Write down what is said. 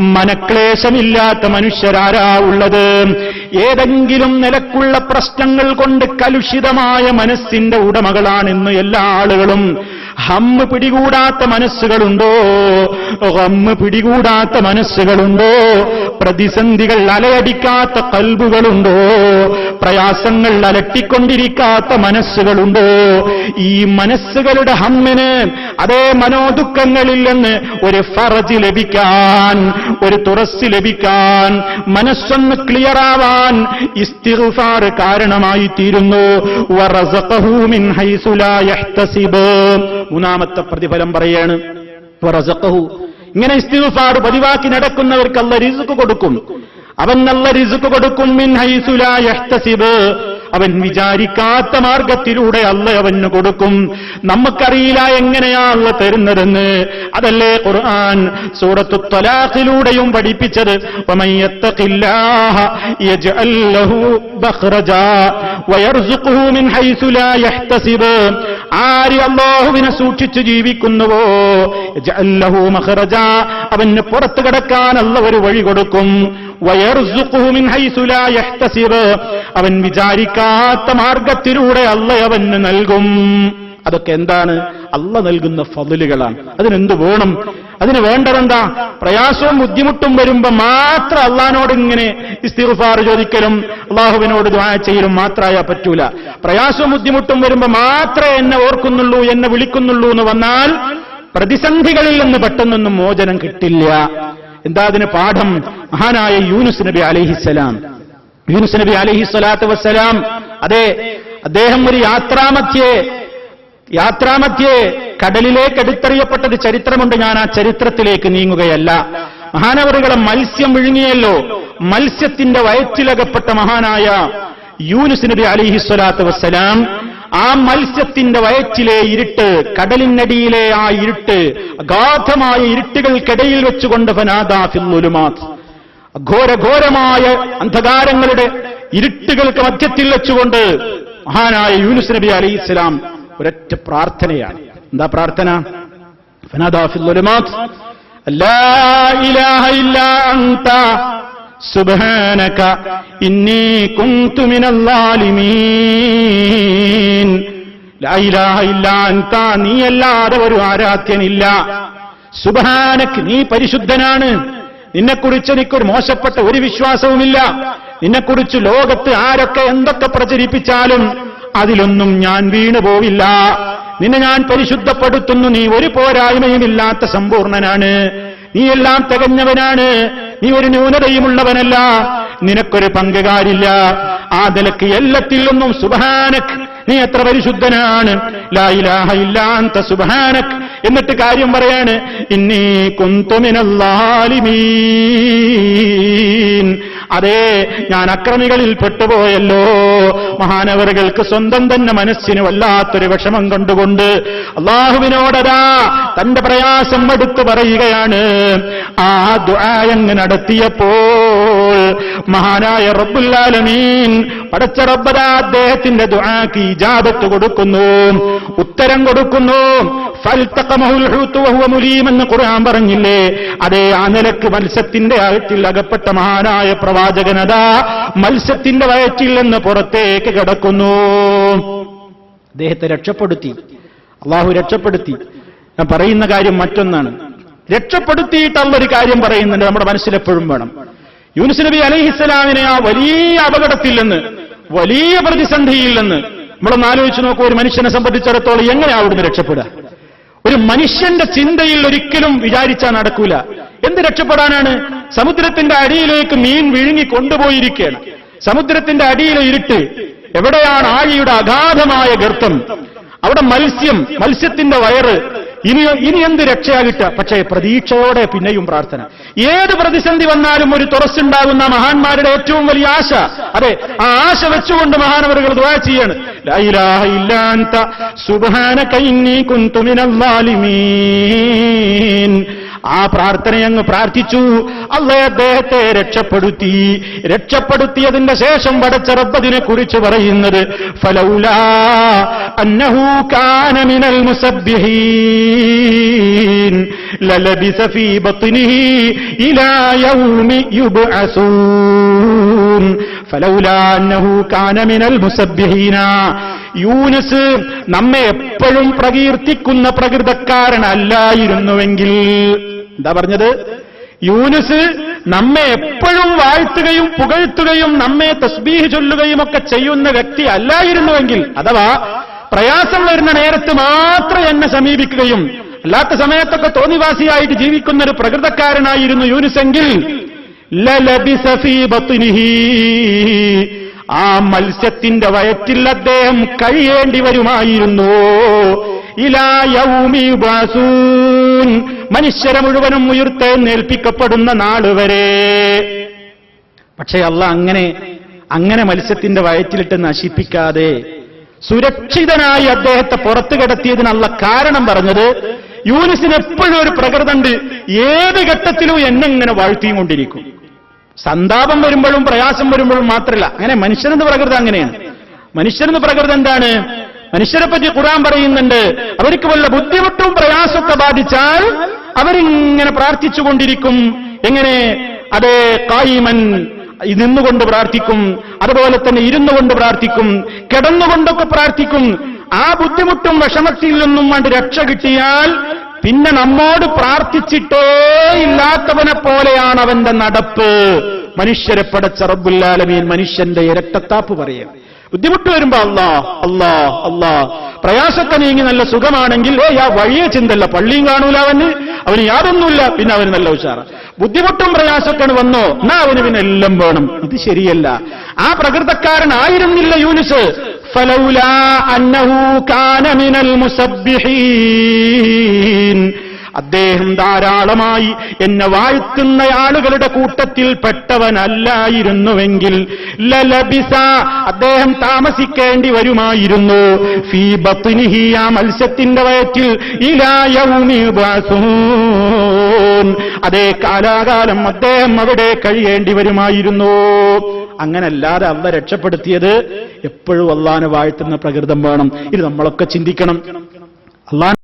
മനക്ലേശമില്ലാത്ത മനുഷ്യരാരാ ഉള്ളത്? ഏതെങ്കിലും നിലക്കുള്ള പ്രശ്നങ്ങൾ കൊണ്ട് കലുഷിതമായ മനസ്സിന്റെ ഉടമകളാണെന്ന് എല്ലാ ആളുകളും ഹമ്മ് പിടികൂടാത്ത മനസ്സുകളുണ്ടോ? ഹമ്മ് പിടികൂടാത്ത മനസ്സുകളുണ്ടോ? പ്രതിസന്ധികൾ അലയടിക്കാത്ത കൽബുകളുണ്ടോ? പ്രയാസങ്ങൾ അലട്ടിക്കൊണ്ടിരിക്കാത്ത മനസ്സുകളുണ്ടോ? ഈ മനസ്സുകളുടെ ഹമ്മിന് അതേ മനോദുഃഖങ്ങളിൽ നിന്ന് ഒരു ഫറജ് ലഭിക്കാൻ ഒരു തുറസ് ലഭിക്കാൻ മനസ്സൊന്ന് ക്ലിയറാവാൻ ഇസ്തിഗ്ഫാർ കാരണമായി തീരുന്നു മൂന്നാമത്തെ പ്രതിഫലം പറയാണ്. ഇങ്ങനെ ഇസ്തിഫാട് പതിവാക്കി നടക്കുന്നവർക്ക് അല്ല റിസുക്ക് കൊടുക്കും. അവൻ നല്ല റിസുക്ക് കൊടുക്കും. അവൻ വിചാരിക്കാത്ത മാർഗത്തിലൂടെ അല്ല അവന് കൊടുക്കും. നമുക്കറിയില്ല എങ്ങനെയാ അല്ല തരുന്നതെന്ന്. അതല്ലേ ഖുർആൻ സൂറത്തു ത്വലാഖിലൂടെയും പഠിപ്പിച്ചത്. ആര് അല്ലാഹുവിനെ സൂക്ഷിച്ചു ജീവിക്കുന്നുവോ? അവന് പുറത്തു കിടക്കാനുള്ള ഒരു വഴി കൊടുക്കും. അവൻ വിചാരിക്കാത്ത മാർഗത്തിലൂടെ അല്ല അവന് നൽകും. അതൊക്കെ എന്താണ്? അല്ല നൽകുന്ന ഫതിലുകളാണ്. അതിനെന്ത് വേണം? അതിന് വേണ്ടതെന്താ? പ്രയാസവും ബുദ്ധിമുട്ടും വരുമ്പോ മാത്രം അള്ളഹാനോട് ഇങ്ങനെ ഇസ്തിഫാർ ചോദിക്കലും അള്ളാഹുവിനോട് ചെയ്യലും മാത്രമായ പറ്റൂല. പ്രയാസവും ബുദ്ധിമുട്ടും വരുമ്പോ മാത്രമേ എന്നെ ഓർക്കുന്നുള്ളൂ എന്നെ വിളിക്കുന്നുള്ളൂ എന്ന് വന്നാൽ പ്രതിസന്ധികളിൽ നിന്ന് പെട്ടെന്നൊന്നും മോചനം കിട്ടില്ല. എന്താ അതിന് പാഠം? മഹാനായ യൂനുസ് നബി അലഹിസലാം യൂനുസ് നബി അലഹി സ്വലാത്തു വസ്സലാം അതെ അദ്ദേഹം ഒരു യാത്രാമധ്യേ യാത്രാമധ്യേ കടലിലേക്ക് എടുത്തെറിയപ്പെട്ട ഒരു ചരിത്രമുണ്ട്. ഞാൻ ആ ചരിത്രത്തിലേക്ക് നീങ്ങുകയല്ല. മഹാനവറുകളെ മത്സ്യം വിഴുങ്ങിയല്ലോ. മത്സ്യത്തിന്റെ വയറ്റിലകപ്പെട്ട മഹാനായ യൂനുസ് നബി അലിഹി സ്വലാത്തു വസ്സലാം ആ മത്സ്യത്തിന്റെ വയറ്റിലെ ഇരുട്ട് കടലിനടിയിലെ ആ ഇരുട്ട് അഗാധമായ ഇരുട്ടുകൾക്കിടയിൽ വെച്ചുകൊണ്ട് ഫനാദാഫില്ലുലുമാത് ഘോരഘോരമായ അന്ധകാരങ്ങളുടെ ഇരുട്ടുകൾക്ക് മധ്യത്തിൽ വെച്ചുകൊണ്ട് മഹാനായ യൂനുസ് നബി അലി ഇസ്ലാം ഒരൊറ്റ പ്രാർത്ഥനയാണ്. എന്താ പ്രാർത്ഥന? ഇന്നി നീയല്ലാതെ ഒരു ആരാധ്യനില്ല. സുബാനക് നീ പരിശുദ്ധനാണ്. നിന്നെക്കുറിച്ച് എനിക്കൊരു മോശപ്പെട്ട ഒരു വിശ്വാസവുമില്ല. നിന്നെക്കുറിച്ച് ലോകത്ത് ആരൊക്കെ എന്തൊക്കെ പ്രചരിപ്പിച്ചാലും അതിലൊന്നും ഞാൻ വീണു പോവില്ല. നിന്നെ ഞാൻ പരിശുദ്ധപ്പെടുത്തുന്നു. നീ ഒരു പോരായ്മയുമില്ലാത്ത സമ്പൂർണനാണ്. നീ എല്ലാം തികഞ്ഞവനാണ്. നീ ഒരു ന്യൂനതയുമുള്ളവനല്ല. നിനക്കൊരു പങ്കുകാരില്ല. ആ നിലയ്ക്ക് എല്ലത്തിലൊന്നും സുബാനക് നീ എത്ര പരിശുദ്ധനാണ്. ലായിലാഹ ഇല്ലാത്ത സുബഹാനക് എന്നിട്ട് കാര്യം പറയാണ് ഇന്നീ കുന്തുമിനല്ലാലിമീൻ അതെ ഞാൻ അക്രമികളിൽ പെട്ടുപോയല്ലോ. മഹാനവറുകൾക്ക് സ്വന്തം തന്നെ മനസ്സിന് വല്ലാത്തൊരു വിഷമം കണ്ടുകൊണ്ട് അള്ളാഹുവിനോടരാ തന്റെ പ്രയാസം എടുത്തു പറയുകയാണ്. ആ ദ്വായങ്ങ് നടത്തിയപ്പോൾ മഹാനായ റബ്ബുല്ലാലമീൻ പടച്ച റബ്ബത അദ്ദേഹത്തിന്റെ ദ്വാക്ക് ഇജാബത്ത് കൊടുക്കുന്നു ഉത്തരം കൊടുക്കുന്നു. എന്ന് ഖുർആൻ പറഞ്ഞില്ലേ? അതേ ആ നിലയ്ക്ക് മത്സ്യത്തിന്റെ ആഴത്തിൽ അകപ്പെട്ട മഹാനായ പ്രവാചകനതാ മത്സ്യത്തിന്റെ വയറ്റിൽ നിന്ന് പുറത്തേക്ക് കിടക്കുന്നു. അദ്ദേഹത്തെ രക്ഷപ്പെടുത്തി. അള്ളാഹു രക്ഷപ്പെടുത്തി. ഞാൻ പറയുന്ന കാര്യം മറ്റൊന്നാണ്. രക്ഷപ്പെടുത്തിയിട്ടുള്ള ഒരു കാര്യം പറയുന്നുണ്ട് നമ്മുടെ മനസ്സിലെപ്പോഴും വേണം. യൂനുസ് നബി അലഹിസ്സലാമിനെ ആ വലിയ അപകടത്തിൽ നിന്ന് വലിയ പ്രതിസന്ധിയിൽ നിന്ന് നമ്മളൊന്ന് ആലോചിച്ച് നോക്കൂ ഒരു മനുഷ്യനെ സംബന്ധിച്ചിടത്തോളം എങ്ങനെ അവിടുന്ന് രക്ഷപ്പെടുക? ഒരു മനുഷ്യന്റെ ചിന്തയിൽ ഒരിക്കലും വിചാരിച്ചാൽ നടക്കൂല. എന്ത് രക്ഷപ്പെടാനാണ്? സമുദ്രത്തിന്റെ അടിയിലേക്ക് മീൻ വിഴുങ്ങി കൊണ്ടുപോയിരിക്കുകയാണ്. സമുദ്രത്തിന്റെ അടിയിലെ ഇരുട്ട് എവിടെയാണ് ആഴിയുടെ അഗാധമായ ഗർത്തം? അവിടെ മത്സ്യം മത്സ്യത്തിന്റെ വയറ്. ഇനി ഇനി എന്ത് രക്ഷയാകിട്ട പക്ഷേ പ്രതീക്ഷയോടെ പിന്നെയും പ്രാർത്ഥന. ഏത് പ്രതിസന്ധി വന്നാലും ഒരു തുറസ്സുണ്ടാകുന്ന മഹാന്മാരുടെ ഏറ്റവും വലിയ ആശ. അതെ ആ ആശ വെച്ചുകൊണ്ട് മഹാനവറുകൾ ദ്വാ ചെയ്യാണ്. അൻത പ്രാർത്ഥന ആ പ്രാർത്ഥനയങ്ങ് പ്രാർത്ഥിച്ചു. അല്ലേ അദ്ദേഹത്തെ രക്ഷപ്പെടുത്തി. രക്ഷപ്പെടുത്തിയതിന്റെ ശേഷം വടച്ച റബ്ബതിനെ കുറിച്ച് പറയുന്നത് ഫലൗല അന്നഹു കാന മിനൽ മുസബ്ബിഹീൻ ലലബിസ ഫീ ബത്നിഹി ഇലാ യൗമി യൂനസ് നമ്മെ എപ്പോഴും പ്രകീർത്തിക്കുന്ന പ്രകൃതക്കാരനല്ലായിരുന്നുവെങ്കിൽ എന്താ പറഞ്ഞത് യൂനസ് നമ്മെ എപ്പോഴും വാഴ്ത്തുകയും പുകഴ്ത്തുകയും നമ്മെ തസ്ബീഹ് ചൊല്ലുകയും ഒക്കെ ചെയ്യുന്ന വ്യക്തി അല്ലായിരുന്നുവെങ്കിൽ അഥവാ പ്രയാസം വരുന്ന നേരത്ത് മാത്രം എന്നെ സമീപിക്കുകയും അല്ലാത്ത സമയത്തൊക്കെ തോന്നിവാസിയായിട്ട് ജീവിക്കുന്ന ഒരു പ്രകൃതക്കാരനായിരുന്നു യൂനുസെങ്കിൽ. ആ മത്സ്യത്തിന്റെ വയറ്റിൽ അദ്ദേഹം കഴിയേണ്ടി വരുമായിരുന്നു. ഇലാ യൗമി യുബ്അസൂൻ. മനുഷ്യരെ മുഴുവനും ഉയർത്തെന്നേൽപ്പിക്കപ്പെടുന്ന നാൾ വരെ. പക്ഷേ അല്ല അങ്ങനെ അങ്ങനെ മത്സ്യത്തിന്റെ വയറ്റിലിട്ട് നശിപ്പിക്കാതെ സുരക്ഷിതനായി അദ്ദേഹത്തെ പുറത്തു കിടത്തിയതിനുള്ള കാരണം പറഞ്ഞത് യൂനിസിന് എപ്പോഴും ഒരു പ്രകൃതമുണ്ട്. ഏത് ഘട്ടത്തിലും എന്നെ ഇങ്ങനെ വാഴ്ത്തിയും കൊണ്ടിരിക്കും. സന്താപം വരുമ്പോഴും പ്രയാസം വരുമ്പോഴും മാത്രമല്ല അങ്ങനെ മനുഷ്യനെന്ന് പ്രകൃതം അങ്ങനെയാണ്. മനുഷ്യനെന്ന് പ്രകൃതം എന്താണ്? മനുഷ്യരെ പറ്റി ഖുറാൻ പറയുന്നുണ്ട്. അവർക്ക് വല്ല ബുദ്ധിമുട്ടും പ്രയാസമൊക്കെ ബാധിച്ചാൽ അവരിങ്ങനെ പ്രാർത്ഥിച്ചുകൊണ്ടിരിക്കും എങ്ങനെ? അതേ കായിമൻ നിന്നുകൊണ്ട് പ്രാർത്ഥിക്കും. അതുപോലെ തന്നെ ഇരുന്നു കൊണ്ട് പ്രാർത്ഥിക്കും. കിടന്നുകൊണ്ടൊക്കെ പ്രാർത്ഥിക്കും. ആ ബുദ്ധിമുട്ടും വിഷമത്തിൽ നിന്നും വേണ്ടി രക്ഷ കിട്ടിയാൽ പിന്നെ നമ്മോട് പ്രാർത്ഥിച്ചിട്ടേ ഇല്ലാത്തവനെ പോലെയാണ് അവന്റെ നടപ്പ്. മനുഷ്യരെ പടച്ച റബ്ബുല്ലാലമീൻ മനുഷ്യന്റെ ഇരട്ടത്താപ്പ് പറയാം. ബുദ്ധിമുട്ട് വരുമ്പോ അല്ലാ അല്ലാ അല്ലാ പ്രയാസത്തെ നീങ്ങി നല്ല സുഖമാണെങ്കിൽ ഏ ആ വഴിയെ ചിന്തല്ല. പള്ളിയും കാണൂല അവന്. അവന് യാതൊന്നുമില്ല. പിന്നെ അവന് നല്ല ഉഷാറ. ബുദ്ധിമുട്ടും പ്രയാസമൊക്കെയാണ് വന്നോ? എന്നാ അവന് പിന്നെ എല്ലാം വേണം. ഇത് ശരിയല്ല. ആ പ്രകൃതക്കാരൻ ആയിരുന്നില്ല യൂനിസ്. അദ്ദേഹം ധാരാളമായി എന്നെ വാഴ്ത്തുന്ന ആളുകളുടെ കൂട്ടത്തിൽ പെട്ടവനല്ലായിരുന്നുവെങ്കിൽ ലലബിസ അദ്ദേഹം താമസിക്കേണ്ടി വരുമായിരുന്നു. ഫീ ആ മത്സ്യത്തിന്റെ വയറ്റിൽ. അതേ കാലാകാലം അദ്ദേഹം അവിടെ കഴിയേണ്ടി വരുമായിരുന്നു. അങ്ങനല്ലാതെ അല്ല രക്ഷപ്പെടുത്തിയത്. എപ്പോഴും അള്ളാനെ വാഴ്ത്തുന്ന പ്രകൃതം വേണം. ഇത് നമ്മളൊക്കെ ചിന്തിക്കണം. അള്ളാൻ